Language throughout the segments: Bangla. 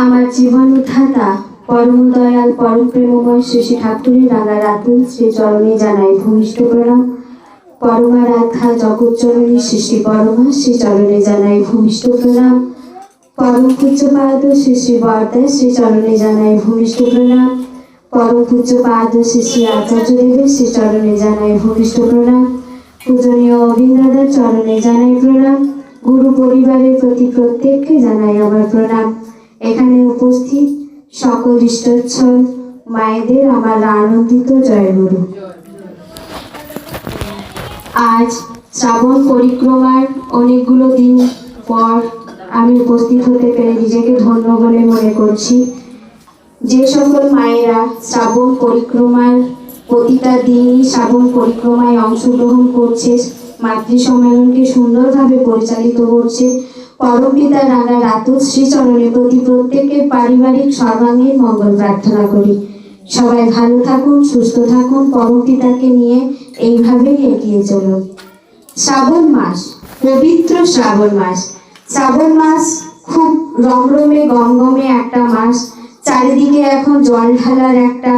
আমার জীবন উদ্ধাতা পরম দয়াল পরম প্রেমময় শ্রী ঠাকুরের রাঙা রাতুল শ্রী চরণে জানাই ভূমিষ্ঠ প্রণাম। পরমা রাধা জগৎ জননী শ্রী পরমা শ্রী চরণে জানাই ভূমিষ্ঠ প্রণাম। পরম পূজ্য পাদ শ্রী শ্রী বরদা শ্রী চরণে জানাই ভূমিষ্ঠ প্রণাম। পরম পূজ্য পাদ শ্রী শ্রী আচার্য দেবের শ্রী চরণে জানাই ভূমিষ্ঠ প্রণাম। পূজনীয় অভিন্দাদার চরণে জানাই প্রণাম। গুরু পরিবারের প্রতি প্রত্যেককে জানাই আমার প্রণাম। এখানে উপস্থিত সকল ইষ্টচ্ছল মায়েদের আমার আনন্দিত জয় গুরু আজ শ্রাবণ পরিক্রমার অনেকগুলো দিন পর আমি উপস্থিত হতে পেরে নিজেকে ধন্য বলে মনে করছি। যে সকল মায়েরা শ্রাবণ পরিক্রমার প্রতিটা দিনই শ্রাবণ পরিক্রমায় অংশগ্রহণ করছে মাতৃ সম্মেলনকে সুন্দরভাবে পরিচালিত করছে। পরমপিতা রাঙা রাতুল শ্রীচরণে প্রতি প্রত্যেকের পারিবারিক সর্বাঙ্গীন মঙ্গল প্রার্থনা করি। সবাই ভালো থাকুন, সুস্থ থাকুন, পরমপিতাকে নিয়ে এইভাবেই এগিয়ে চলুন। শ্রাবণ মাস, পবিত্র শ্রাবণ মাস। শ্রাবণ মাস খুব রমরমে, গমগমে একটা মাস। চারিদিকে এখন জল ঢালার একটা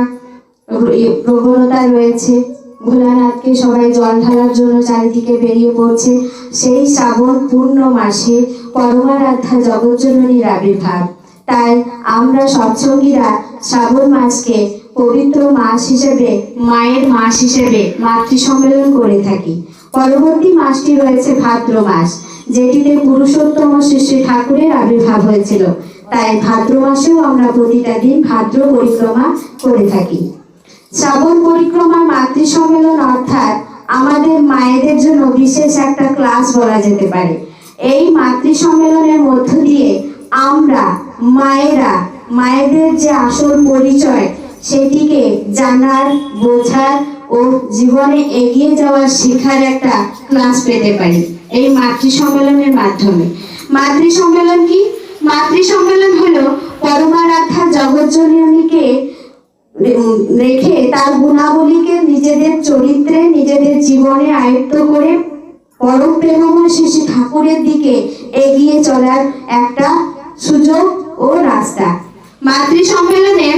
প্রবণতা রয়েছে। ভোলানাথকে সবাই জল ঢালার জন্য চারিদিকে বেরিয়ে পড়ছে। সেই শ্রাবণ পূর্ণ মাসে পরমারাধ্যা জগজ্জননীর আবির্ভাব। তাই আমরা সৎসঙ্গীরা শ্রাবণ মাসকে পবিত্র মাস হিসেবে, মায়ের মাস হিসেবে মাতৃ সম্মেলন করে থাকি। পরবর্তী মাসটি রয়েছে ভাদ্র মাস, যেটিতে পুরুষোত্তম শ্রী ঠাকুরের আবির্ভাব হয়েছিল। তাই ভাদ্র মাসেও আমরা প্রতিটা দিন ভাদ্র পরিক্রমা করে থাকি। শ্রাবণ পরিক্রমা মাতৃ সম্মেলন অর্থাৎ আমাদের মায়েদের জন্য বিশেষ একটা ক্লাস বলা যেতে পারে। এই মাতৃ সম্মেলনের মধ্য দিয়ে আমরা মায়েরা মায়েদের যে আসল পরিচয় সেটিকে জানার বোঝার ও জীবনে এগিয়ে যাওয়ার শেখার একটা ক্লাস পেতে পারি এই মাতৃ সম্মেলনের মাধ্যমে। মাতৃ সম্মেলন কি? মাতৃ সম্মেলন হলো পরমারাধ্যা জগজ্জননীকে উম, রেখে তার গুণাবলীকে নিজেদের চরিত্রে, নিজেদের জীবনে আয়ত্ত করে পরম প্রেমময় শিশু ঠাকুরের দিকে এগিয়ে চলার একটা সুযোগ ও রাস্তা। মাতৃ সম্মেলনে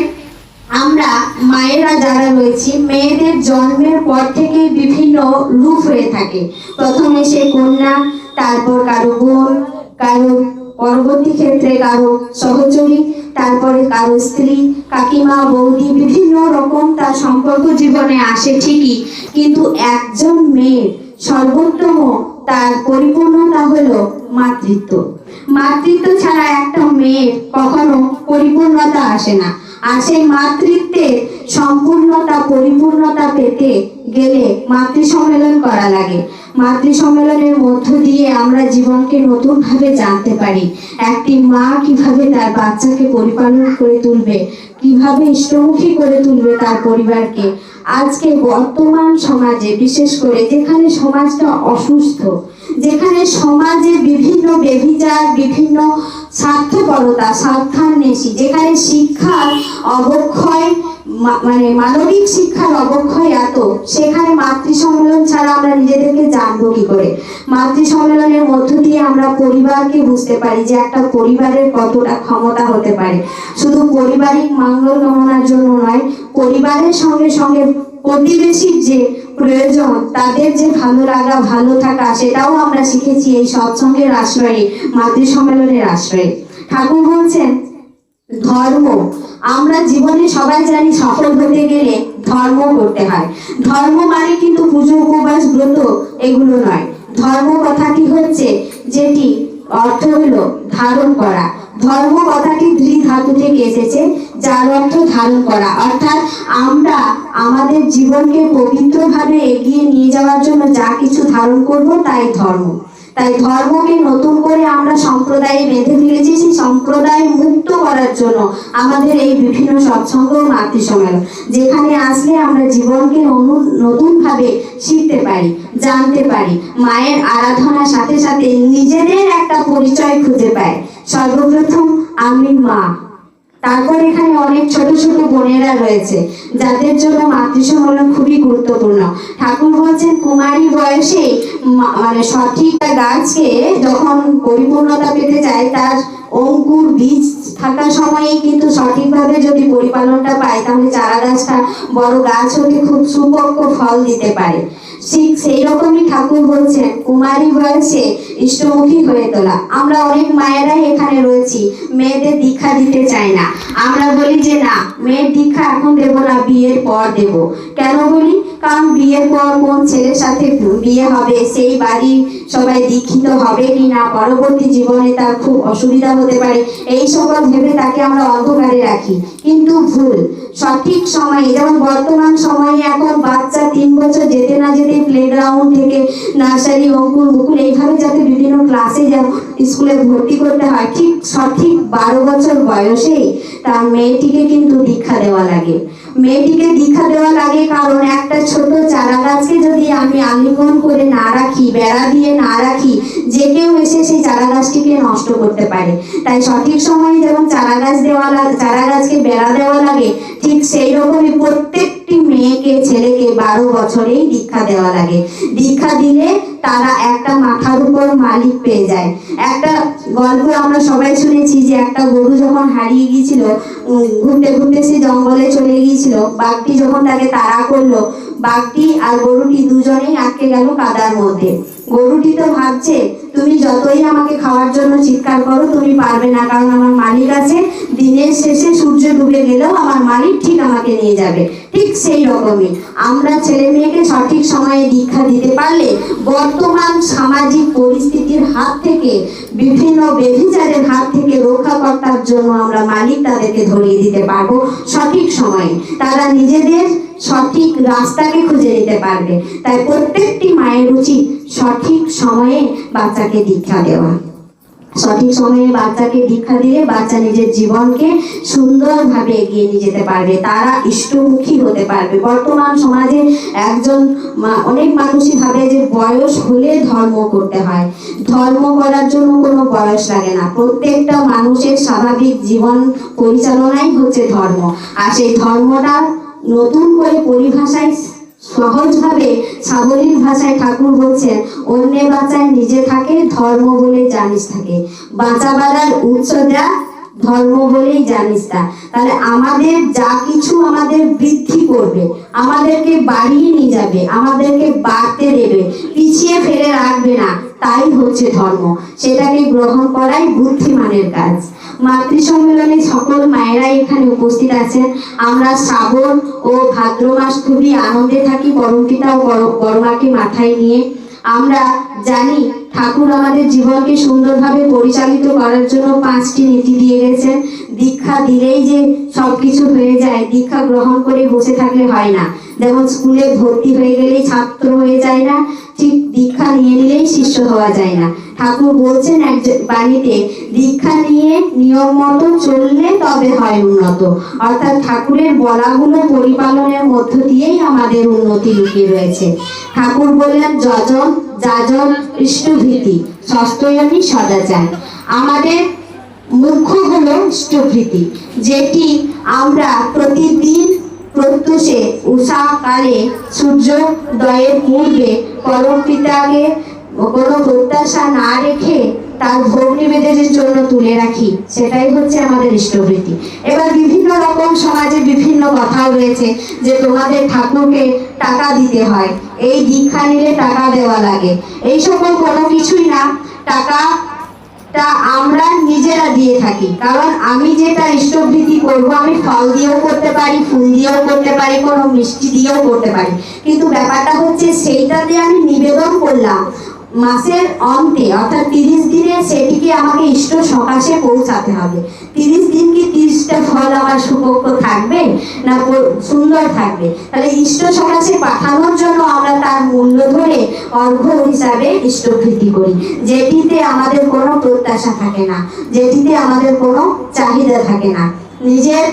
আমরা মায়েরা যারা রয়েছি, মেয়েদের জন্মের পর থেকেই বিভিন্ন রূপ হয়ে থাকে। প্রথমে সে কন্যা, তারপর কারও বোন, কারও পরবর্তী ক্ষেত্রে কারও সহচরী তারপরে কারও স্ত্রী, কাকিমা, বৌদি বিভিন্ন রকম তার সম্পর্ক জীবনে আসে ঠিকই। কিন্তু একজন মেয়ের সর্বোত্তম তার পরিপূর্ণতা হলো মাতৃত্ব। মাতৃত্ব ছাড়া একটা মেয়ের কখনো পরিপূর্ণতা আসে না। আর সেই মাতৃত্বের সম্পূর্ণতা, পরিপূর্ণতা পেতে গেলে মাতৃ সম্মেলন করা লাগে। মাতৃ সম্মেলনের মধ্য দিয়ে আমরা জীবনকে নতুন ভাবে জানতে পারি। একটি মা কীভাবে তার বাচ্চাকে পরিপালন করে তুলবে, কীভাবে ইষ্টমুখী করে তুলবে তার পরিবারকে। আজকে বর্তমান সমাজে, বিশেষ করে যেখানে সমাজটা অসুস্থ, যেখানে সমাজে বিভিন্ন বেভিচার বিভিন্ন স্বার্থপরতা, স্বার্থান্বেষী, যেখানে শিক্ষার অবক্ষয় মানে মানবিক শিক্ষার অবক্ষয় এত, সেখানে মাতৃ সম্মেলন ছাড়া আমরা নিজেদেরকে জানব কি করে? মাতৃ সম্মেলনের মধ্য দিয়ে আমরা পরিবারকে বুঝতে পারি যে একটা পরিবারের কতটা ক্ষমতা হতে পারে। শুধু পারিবারিক মঙ্গল কামনার জন্য নয়, পরিবারের সঙ্গে সঙ্গে প্রতিবেশীর যে প্রয়োজন, তাদের যে ভালো লাগা, ভালো থাকা, সেটাও আমরা শিখেছি এই সৎসঙ্গের আশ্রয়ে মাতৃ সম্মেলনের আশ্রয়ে। ঠাকুর বলছেন ধর্ম। আমরা জীবনে সবাই জানি সফল হতে গেলে ধর্ম করতে হয়। ধর্ম মানে কিন্তু পুজো, উপবাস, ব্রত, এগুলো নয়। ধর্ম কথাটি হচ্ছে যেটি অর্থ হলো ধারণ করা। ধর্ম কথাটি ধৃ ধাতু থেকে এসেছে, যার অর্থ ধারণ করা। অর্থাৎ আমরা আমাদের জীবনকে পবিত্রভাবে এগিয়ে নিয়ে যাওয়ার জন্য যা কিছু ধারণ করব তাই ধর্ম। তাই ধর্মকে নতুন করে আমরা সম্প্রদায়ে বেঁধে ফেলেছি, সেই সম্প্রদায় মুক্ত করার জন্য আমাদের এই বিভিন্ন সৎসঙ্গ ও মাতৃ যেখানে আসলে আমরা জীবনকে নতুনভাবে শিখতে পারি, জানতে পারি, মায়ের আরাধনার সাথে সাথে নিজেদের একটা পরিচয় খুঁজে পাই। সর্বপ্রথম আমি মা। তারপর এখানে অনেক ছোট ছোট বোনেরা রয়েছে, যাদের জন্য মাতৃ খুবই গুরুত্বপূর্ণ। ঠাকুর বলছেন, কুমারী বয়সে মানে সঠিক গাছকে যখন পরিপূর্ণতা পেতে চায়, তার অঙ্কুর বীজ থাকা সময়ে কিন্তু সঠিকভাবে যদি পরিপালনটা পায়, তাহলে চারা গাছটা বড় গাছ হলে খুব সুপক্ষ ফল দিতে পারে। ঠিক সেই রকমই ঠাকুর বলছেন, কুমারী বয়সে ইষ্টমুখী হয়ে তোলা। আমরা অনেক মায়েরাই এখানে রয়েছি, মেয়েদের দীক্ষা দিতে চাই না। আমরা বলি যে না, মেয়ের দীক্ষা এখন দেব না, বিয়ের পর দেব। কেন বলি? কারণ বিয়ের পর কোন ছেলের সাথে বিয়ে হবে, সেই বাড়ি সবাই দীক্ষিত হবে কি না? পরবর্তী জীবনে তার খুব অসুবিধা হতে পারে। এই সকল ভেবে তাকে আমরা অন্ধকারে রাখি। কিন্তু ভুল, সঠিক সময়ে, যেমন বর্তমান সময়ে এখন বাচ্চা তিন বছর যেতে না যেতে প্লেগ্রাউন্ড থেকে নার্সারি অঙ্কুর, মুকুল, এইভাবে যাতে বিভিন্ন ক্লাসে যেমন স্কুলে ভর্তি করতে হয়, ঠিক সঠিক বারো বছর বয়সেই তার মেয়েটিকে কিন্তু দীক্ষা দেওয়া লাগে। মেয়েটিকে দীক্ষা দেওয়া লাগে কারণ একটা ছোট চারা গাছকে যদি আমি আলিঙ্গন করে না রাখি, বেড়া দিয়ে না রাখি, যে কেউ এসে সেই চারা গাছটিকে নষ্ট করতে পারে। তাই সঠিক সময়ে যেমন চারা গাছ দেওয়া লাগে চারা গাছকে বেড়া দেওয়া লাগে, ঠিক সেই রকমই প্রত্যেকটি মেয়েকে, ছেলেকে বারো বছরেই দীক্ষা দেওয়া লাগে। দীক্ষা দিলে তারা একটা মাথার উপর মালিক পেয়ে যায়। একটা গল্প আমরা সবাই শুনেছি যে একটা গরু যখন হারিয়ে গিয়েছিল ঘুরতে ঘুরতে সে জঙ্গলে চলে গিয়েছিল। বাঘটি যখন তাকে তাড়া করল, বাঘটি আর গরুটি দুজনেই আটকে গেল কাদার মধ্যে। গরুটি তো ভাবছে, তুমি যতই আমাকে খাওয়ার জন্য চিৎকার করো, তুমি পারবে না, কারণ আমার মালিক আছে। দিনের শেষে সূর্য ডুবে গেলেও আমার মালিক ঠিক আমাকে নিয়ে যাবে। ঠিক সেই রকমই। আমরা ছেলে মেয়েকে সঠিক সময়ে দীক্ষা দিতে পারলে বর্তমান সামাজিক পরিস্থিতির হাত থেকে, বিভিন্ন বেভিচারের হাত থেকে রক্ষা করার জন্য আমরা মালিক তাদেরকে ধরিয়ে দিতে পারব সঠিক সময়ে। তারা নিজেদের সঠিক রাস্তাকে খুঁজে নিতে পারবে। তাই প্রত্যেকটি মায়ের উচিত সঠিক সময়ে বাচ্চাকে দীক্ষা দেওয়া। সঠিক সময়ে বাচ্চাকে দীক্ষা দিলে বাচ্চা নিজের জীবনকে সুন্দরভাবে এগিয়ে নিয়ে যেতে পারবে, তারা ইষ্টমুখী হতে পারবে। বর্তমান সমাজে একজন অনেক মানুষই ভাবে যে বয়স হলে ধর্ম করতে হয়। ধর্ম করার জন্য কোনো বয়স লাগে না। প্রত্যেকটা মানুষের স্বাভাবিক জীবন পরিচালনাই হচ্ছে ধর্ম। আর সেই ধর্মটা নতুন করে পরিভাষায় সহজভাবে সাবলীল ভাষায় ঠাকুর বলছেন অন্যে বাঁচায় নিজে থাকে, ধর্ম বলে জানিস থাকে। বাঁচাবাদার উৎস যা ধর্ম বলেই জানিস তা। তাহলে আমাদের যা কিছু আমাদের বৃদ্ধি করবে, আমাদেরকে বাড়িয়ে নিয়ে যাবে, আমাদেরকে বাড়তে দেবে, পিছিয়ে ফেলে রাখবে না, তাই হচ্ছে ধর্ম। সেটাকে গ্রহণ করাই বুদ্ধিমানের কাজ। মাতৃ সম্মেলনে সকল মায়েরাই এখানে উপস্থিত আছেন। আমরা শ্রাবণ ও ভাদ্র মাস খুবই আনন্দে থাকি, পরমপিতা ও বড়- বড়মাকে মাথায় নিয়ে। আমরা জানি ঠাকুর আমাদের জীবনকে সুন্দরভাবে পরিচালিত করার জন্য পাঁচটি নীতি দিয়ে গেছেন। দীক্ষা দিলেই যে সবকিছু হয়ে যায়, দীক্ষা গ্রহণ করে বসে থাকলে হয় না। যেমন স্কুলে ভর্তি হয়ে গেলেই ছাত্র হয়ে যায় না, ঠিক দীক্ষা নিয়ে নিলেই শিষ্য হওয়া যায় না। ঠাকুর বলছেন, এক বাণীতে দীক্ষা নিয়ে নিয়ম মতো চললে তবে হয় উন্নত। অর্থাৎ ঠাকুরের বলাগুলো পরিপালনের মধ্য দিয়েই আমাদের উন্নতি লুকিয়ে রয়েছে। ঠাকুর বললেন, যজন, যাজন, ইষ্টভীতি, সস্তয়নী সদাচার। আমাদের মুখ্য হলো ইষ্টভীতি, যেটি আমরা প্রতিদিন প্রত্যুষে উষাকালে সূর্যোদয়ের পূর্বে পরম পিতাকে কোনো প্রত্যাশা না রেখে তার ভোগ নিবেদনের জন্য তুলে রাখি। সেটাই হচ্ছে আমাদের ইষ্টভৃতি এবার বিভিন্ন রকম সমাজে বিভিন্ন কথাও রয়েছে যে তোমাদের ঠাকুরকে টাকা দিতে হয়। এই দীক্ষা নিলে টাকা দেওয়া লাগে। এই সকল কোনো কিছুই না। টাকা তা আমরা নিজেরা দিয়ে থাকি। কারণ আমি যেটা ইষ্টভৃতি করব, আমি ফল দিয়েও করতে পারি, ফুল দিয়েও করতে পারি, কোনো মিষ্টি দিয়েও করতে পারি। কিন্তু ব্যাপারটা হচ্ছে সেইটা দিয়ে আমি নিবেদন করলাম। মাসের অন্তে, অর্থাৎ তিরিশ দিনে সেটিকে আমাকে ইষ্ট সকাশে পৌঁছাতে হবে। তিরিশ দিন কি তিরিশটা ফল আমার সুপক্ষ থাকবে না সুন্দর থাকবে? তাহলে ইষ্ট সকাশে পাঠানোর জন্য আমরা তার মূল্য ধরে অর্ঘ্য হিসাবে ইষ্টভৃতি করি। যেটিতে আমাদের কোনো প্রত্যাশা থাকে না, যেটিতে আমাদের কোনো চাহিদা থাকে না। নিজের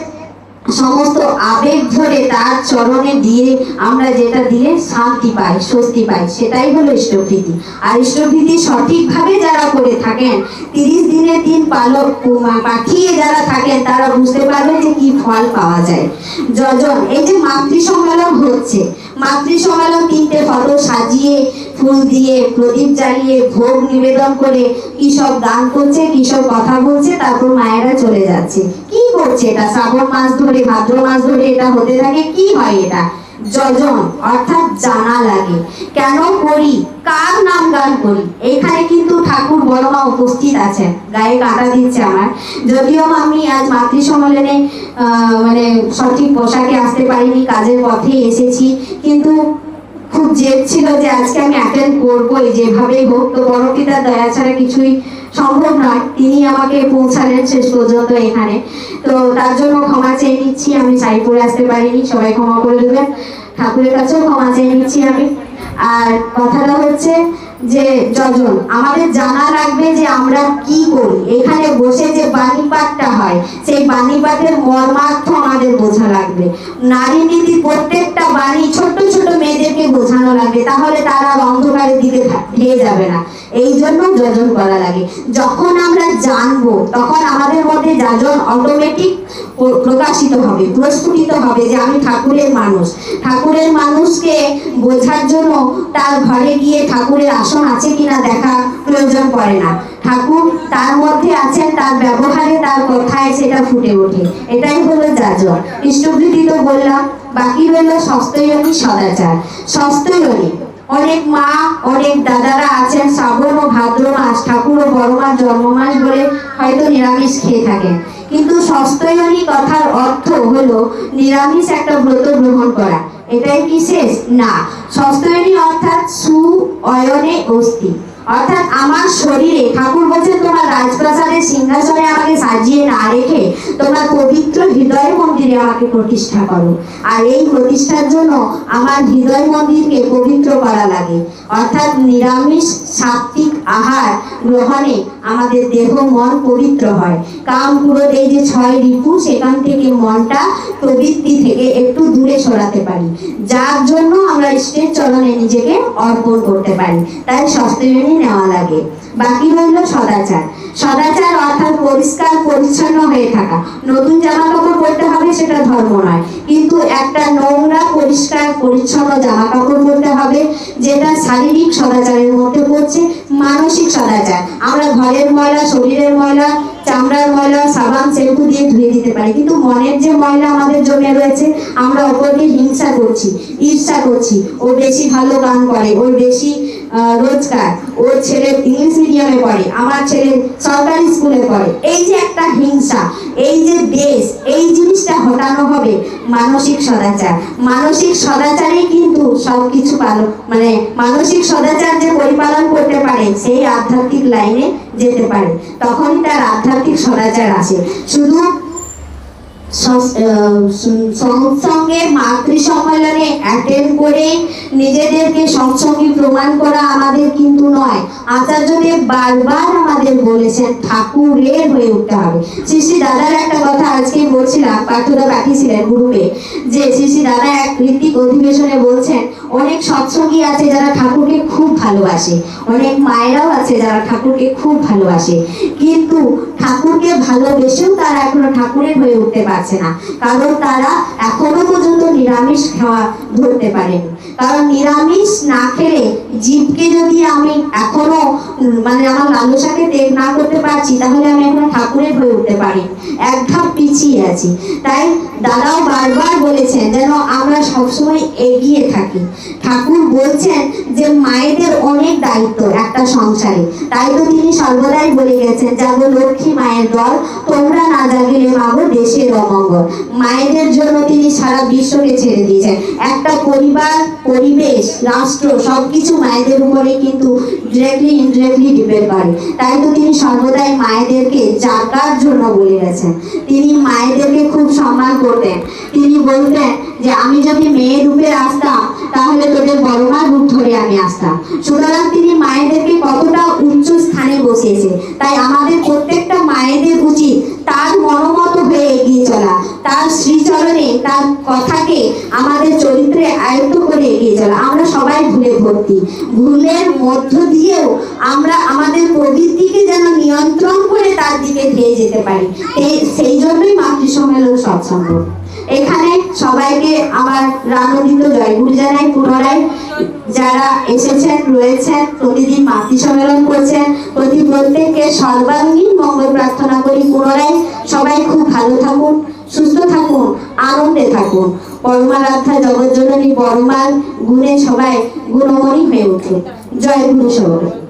সমস্ত আবেগ ধরে তার চরণে দিয়ে আমরা যেটা দিয়ে শান্তি পাই, স্বস্তি পাই, সেটাই হলো ইষ্টভৃতি আর ইষ্টভৃতি সঠিকভাবে যারা করে থাকেন, তিরিশ দিনের দিন পালক পা- পাঠিয়ে যারা থাকেন, তারা বুঝতে পারবেন যে কি ফল পাওয়া যায়। যজন, এই যে মাতৃ সম্মেলন হচ্ছে, মাতৃ সম্মেলন তিনটে ফটো সাজিয়ে, ফুল দিয়ে, প্রদীপ জ্বালিয়ে, ভোগ নিবেদন করে, কি সব গান করছে, কি সব কথা বলছে, তারপর মায়েরা চলে যাচ্ছে। করছে এটা? শ্রাবণ মাস ধরে, ভাদ্র মাস ধরে এটা হতে থাকে। কি হয় এটা? যজন, অর্থাৎ জানা লাগে। কেন করি? কার নাম গান করি? এখানে কিন্তু ঠাকুর বড়মা উপস্থিত আছেন। গায়ে কাঁটা দিচ্ছে আমার। যদিও আমি আজ মাতৃ সম্মেলনে মানে সঠিক পোশাকে আসতে পারিনি, কাজের পথে এসেছি, কিন্তু খুব জেদ ছিল যে আজকে আমি অ্যাটেন্ড করবোই, যেভাবেই হোক। তো বড় পিতার দয়া ছাড়া কিছুই সম্ভব নয়। তিনি আমাকে পৌঁছালেন শেষ পর্যন্ত এখানে। তো তার জন্য ক্ষমা চেয়ে নিচ্ছি, আমি সাইপুরে আসতে পারিনি, সবাই ক্ষমা করে দেবেন। ঠাকুরের কাছেও ক্ষমা চেয়ে নিচ্ছি আমি। আর কথাটা হচ্ছে যে, যজন, আমাদের জানা লাগবে যে আমরা কি করি। এখানে বসে যে বাণী পাঠটা হয়, সেই বাণী পাঠের মর্মার্থ আমাদের বোঝা লাগবে। নারী নীতি প্রত্যেকটা বাণী ছোট্ট ছোট মেয়েদেরকে বোঝানো লাগবে, তাহলে তারা অন্ধকারের দিকে ধেয়ে যাবে না। এই জন্য যজন করা লাগে। যখন আমরা জানব, তখন আমাদের মধ্যে যাজন অটোমেটিক প্রকাশিত হবে, প্রস্ফুটিত হবে যে আমি ঠাকুরের মানুষ। ঠাকুরের মানুষকে বোঝার জন্য তার ঘরে গিয়ে ঠাকুরের আসন আছে কিনা দেখা প্রয়োজন পড়ে না। ঠাকুর তার মধ্যে আছেন, তার ব্যবহারে, তার কথায় সেটা ফুটে ওঠে। এটাই হলো যাজন। ইষ্টভৃতি তো বললাম, বাকি রইল সস্তয়নী সদাচার। সস্তয়নী অনেক মা, অনেক দাদারা নিরামিষ খেয়ে থাকেন কিন্তু সস্তয়নী কথার অর্থ হলো নিরামিষ একটা ব্রত গ্রহণ করা। এটাই কি শেষ? না। সস্তয়নী অর্থাৎ সু, অয়নে, অস্থি। অর্থাৎ আমার শরীরে, ঠাকুর বলছে তোমার রাজপ্রাসাদের সিংহাসনে আমাকে সাজিয়ে না রেখে তোমার পবিত্র হৃদয় মন্দিরে আমাকে প্রতিষ্ঠা করো। আর এই প্রতিষ্ঠার জন্য আমার হৃদয় মন্দিরকে পবিত্র করা লাগে। অর্থাৎ নিরামিষ সাত্বিক আহার গ্রহণে আমাদের দেহ মন পবিত্র হয়। কাম পুরোর এই যে ছয় ঋতু সেখান থেকে মনটা প্রবৃত্তি থেকে একটু দূরে সরাতে পারি। যার জন্য আমরা ইষ্টের চরণে নিজেকে অর্পণ করতে পারি। তাই সস্তেজনী নেওয়া লাগে। বাকি রইল সদাচার। সদাচার অর্থাৎ পরিষ্কার, পরিচ্ছন্ন হয়ে থাকা। নতুন জামা কাপড় পরতে হবে সেটা ধর্ম নয়। কিন্তু একটা নোংরা, পরিষ্কার, পরিচ্ছন্ন জামা কাপড় পরতে হবে, যেটা শারীরিক সদাচারের মধ্যে পড়ছে, মানসিক সদাচার। আমরা ঘরের ময়লা, শরীরের ময়লা, চামড়ার ময়লা, সাবান শ্যাম্পু দিয়ে ধুয়ে দিতে পারি। কিন্তু মনের যে ময়লা আমাদের জমে রয়েছে, আমরা অপরকে হিংসা করছি, ঈর্ষা করছি। ও বেশি ভালো গান করে ওর বেশি রোজগার। ওর ছেলে ইংলিশ মিডিয়ামে পড়ে, আমার ছেলে সরকারি স্কুলে পড়ে। এই যে একটা হিংসা, এই যে দেশ, এই জিনিসটা হটানো হবে মানসিক সদাচার। মানসিক সদাচারেই কিন্তু সবকিছু পালন মানে মানসিক সদাচার যে পরিপালন করতে পারে, সেই আধ্যাত্মিক লাইনে যেতে পারে। তখনই তার আধ্যাত্মিক সদাচার আসে। শুধু সৎসঙ্গে মাতৃ সম্মেলনে অ্যাটেন্ড করে নিজেদেরকে সৎসঙ্গী প্রমাণ করা আমাদের কিন্তু নয়। আচার্যদেব বারবার আমাদের বলেছেন, ঠাকুরের হয়ে উঠতে হবে। শ্রী দাদার একটা কথা আজকে বলছিলাম পাঠুরা পাঠিয়েছিলেন গ্রুপে যে শ্রী দাদা এক ঋত্বিক অধিবেশনে বলছেন অনেক সৎসঙ্গী আছে যারা ঠাকুরকে খুব ভালোবাসে। অনেক মায়েরাও আছে যারা ঠাকুরকে খুব ভালোবাসে। কিন্তু ঠাকুরকে ভালোবেসেও তারা এখনও ঠাকুরের হয়ে উঠতে পারছে না। কারণ তারা এখনও পর্যন্ত নিরামিষ খাওয়া ধরতে পারেনি। নিরামিষ না খেলে জীবকে যদি আমি এখনও মানে আমার না করতে পারছি, তাহলে আমি এখনও ঠাকুরের হয়ে উঠতে পারি। এক ধাপ পিছিয়ে আছি। তাই দাদাও বারবার বলেছেন যেন আমরা সবসময় এগিয়ে থাকি। ঠাকুর বলছেন যে মায়েদের অনেক দায়িত্ব একটা সংসারে। তাই তো তিনি সর্বদাই বলে গেছেন, যাব লক্ষ্মী মায়ের দল, তোমরা না জাগিলে মাগো দেশের অমঙ্গল। মায়েদের জন্য তিনি সারা বিশ্বকে ছেড়ে দিয়েছেন। একটা পরিবার পরিবেশ, রাষ্ট্র, সবকিছু মায়েদের উপরে কিন্তু ডিরেক্টলি ইনডিরেক্টলি ডিপেন্ড করে। তাই তো তিনি সর্বদাই মায়েদেরকে জাগার জন্য বলে গেছেন। তিনি মায়েদেরকে খুব সম্মান করতেন। তিনি বলতেন যে, আমি যদি মেয়ে রূপে আসতাম তাহলে তোদের বড় মা রূপ ধরে আমি আসতাম। সুতরাং তিনি মায়েদেরকে কতটা উচ্চ স্থানে বসিয়েছে। তাই আমাদের প্রত্যেকটা মায়েদের উচিত তার মনোমত হয়ে এগিয়ে চলা। তার শ্রীচরণে, তার কথাকে আমাদের চরিত্রে আয়ত্ত করে এগিয়ে চলা। আমরা সবাই ভুলে ভর্তি। ভুলের মধ্য দিয়েও আমরা আমাদের প্রবৃত্তিকে যেন নিয়ন্ত্রণ করে তার দিকে ধেয়ে যেতে পারি। সেই জন্যই মাতৃ সম্মেলন সৎসঙ্গ। এখানে সবাইকে আমার রানন্দিত জয়গুরু জানাই, পুনরায় যারা এসেছেন, রয়েছেন, প্রতিদিন মাতৃ সম্মেলন করছেন, প্রতি প্রত্যেককে সর্বাঙ্গীন মঙ্গল প্রার্থনা করি, পুনরায় সবাই খুব ভালো থাকুন, সুস্থ থাকুন, আনন্দে থাকুন। পরমারাধ্যা জগৎজননী পরমার গুণে সবাই গুণময়ী হয়ে উঠুন। জয় গুরু সবাই।